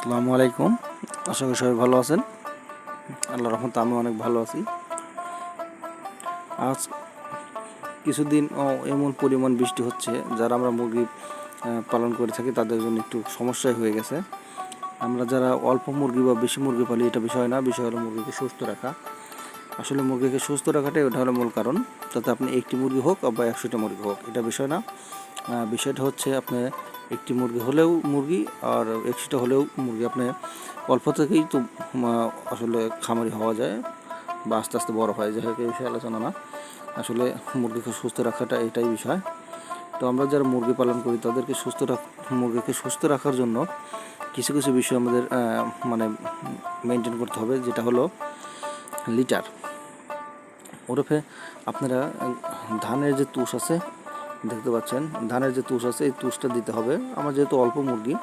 আসসালামু আলাইকুম। আশা করি সবাই ভালো আছেন। আল্লাহ রহমতে আমি অনেক ভালো আছি। আজ কিছুদিন এমন পরিমাণ বৃষ্টি হচ্ছে, যারা আমরা মুরগি পালন করে থাকি তাদের জন্য একটু সমস্যাই হয়ে গেছে। আমরা যারা অল্প মুরগি বা বেশি মুরগি পালি, এটা বিষয় না, বিষয় হলো মুরগিকে সুস্থ রাখা। আসলে মুরগিকে সুস্থ রাখাটাই ওটা হলো মূল কারণ। যাতে আপনি একটি মুরগি হোক বা একশোটা মুরগি হোক, এটা বিষয় না। বিষয়টা হচ্ছে আপনি একটি মুরগি হলেও মুরগি আর একশোটা হলেও মুরগি। আপনি অল্প থেকেই তো আসলে খামারি হওয়া যায় বা আস্তে আস্তে বড় হয় যাই হোক এই বিষয়ে আলোচনা না। আসলে মুরগিকে সুস্থ রাখাটা এটাই বিষয়। তো আমরা যারা মুরগি পালন করি, তাদেরকে সুস্থ রাখ, মুরগিকে সুস্থ রাখার জন্য কিছু কিছু বিষয় আমাদের মানে মেনটেন করতে হবে, যেটা হলো লিটার। ওরফে আপনারা ধানের যে তুষ আছে দেখতে পাচ্ছেন, ধানের যে তুষ আছে, এই তুষটা দিতে হবে। আমার যেহেতু অল্প মুরগি,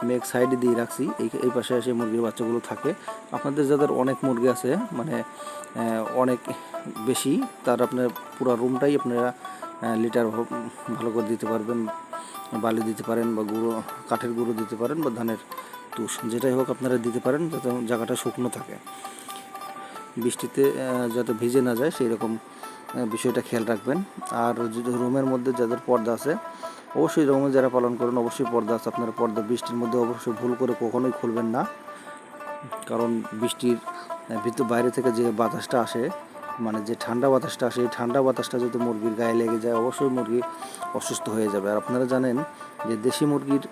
আমি এক সাইডে দিয়ে রাখছি, এই এই পাশে এসে মুরগির বাচ্চাগুলো থাকে। আপনাদের যাদের অনেক মুরগি আছে মানে অনেক বেশি, তার আপনার পুরো রুমটাই আপনারা লিটার ভালো করে দিতে পারবেন, বালি দিতে পারেন বা গুঁড়ো, কাঠের গুঁড়ো দিতে পারেন বা ধানের তুষ, যেটাই হোক আপনারা দিতে পারেন, যাতে জায়গাটা শুকনো থাকে। বৃষ্টিতে যাতে ভিজে না যায় সেই রকম বিষয়টা খেয়াল রাখবেন। আর রুমের মধ্যে যাদের পর্দা আছে, অবশ্যই রুমে যারা পালন করেন, অবশ্যই পর্দা আছে। আপনার পর্দা বৃষ্টির মধ্যে অবশ্যই ভুল করে কখনোই খুলবেন না। কারণ বৃষ্টির ভিতর বাইরে থেকে যে বাতাসটা আসে মানে যে ঠান্ডা বাতাসটা আসে, এই ঠান্ডা বাতাসটা যদি মুরগির গায়ে লেগে যায়, অবশ্যই মুরগি অসুস্থ হয়ে যাবে। আর আপনারা জানেন যে দেশি মুরগির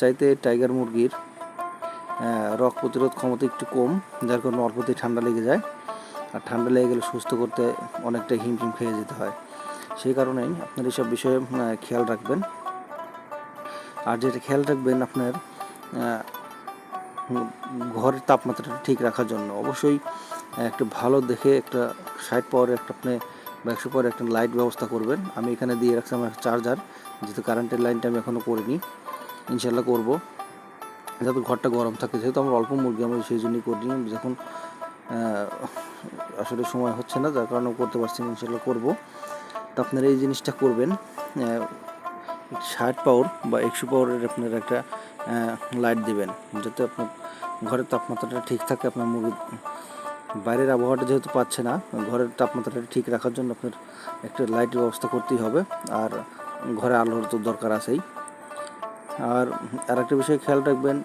চাইতে টাইগার মুরগির রোগ প্রতিরোধ ক্ষমতা একটু কম, যার কারণে অল্পতেই ঠান্ডা লেগে যায়। আর ঠান্ডা লেগে গেলে সুস্থ করতে অনেকটা হিমশিম খেয়ে যেতে হয়। সেই কারণেই আপনার এইসব বিষয়ে খেয়াল রাখবেন। আর যেটা খেয়াল রাখবেন আপনার ঘরের তাপমাত্রাটা ঠিক রাখার জন্য, অবশ্যই একটা ভালো দেখে একটা সাইড পাওয়ারের একটা আপনি বা একশো পাওয়ারের একটা লাইট ব্যবস্থা করবেন। আমি এখানে দিয়ে রাখছি আমার চার্জার যেহেতু কারেন্টের লাইনটা আমি এখনও করিনি। ইনশাল্লাহ করব। যাতে ঘরটা গরম থাকে, যেহেতু আমরা অল্প মুরগি আমি সেই জন্যই করিনি যখন আসলে সময় হচ্ছে না, যার কারণে করতে পারছি না ইনশাল্লাহ করব। তো আপনারা এই জিনিসটা করবেন ষাট পাওয়ার বা একশো পাওয়ারের আপনার একটা লাইট দেবেন, যাতে আপনার ঘরের তাপমাত্রাটা ঠিক থাকে, আপনার মুরগি বাইরের আবহাওয়াটা যেহেতু পাচ্ছে না, ঘরের তাপমাত্রাটা ঠিক রাখার জন্য আপনার একটা লাইটের ব্যবস্থা করতেই হবে। আর ঘরে আলোর তো দরকার আছেই। আর আরেকটা বিষয় খেয়াল রাখবেন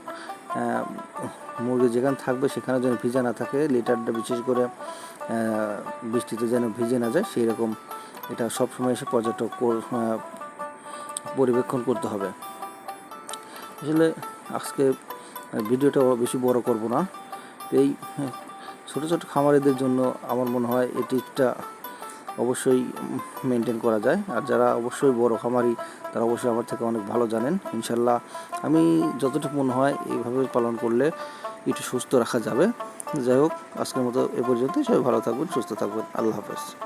মুরগি যেখানে থাকবে সেখানে যেন ভিজা না থাকে, লিটারটা বিশেষ করে বৃষ্টিতে যেন ভিজে না যায় সেই রকম এটা সবসময় এসে পর্যটক পরিবেক্ষণ করতে হবে। আসলে আজকে ভিডিওটা বেশি বড় করব না। এই ছোটো ছোটো খামারিদের জন্য আমার মনে হয় এই টিপটা অবশ্যই মেনটেন করা যায়। আর যারা অবশ্যই বড় খামারি, তারা অবশ্যই আমার থেকে অনেক ভালো জানেন। ইনশাল্লাহ আমি যতটুকু মনে হয় এইভাবে পালন করলে একটু সুস্থ রাখা যাবে। যাই হোক, আজকের মতো এ পর্যন্তই। সবাই ভালো থাকবেন, সুস্থ থাকবেন। আল্লাহ হাফেজ।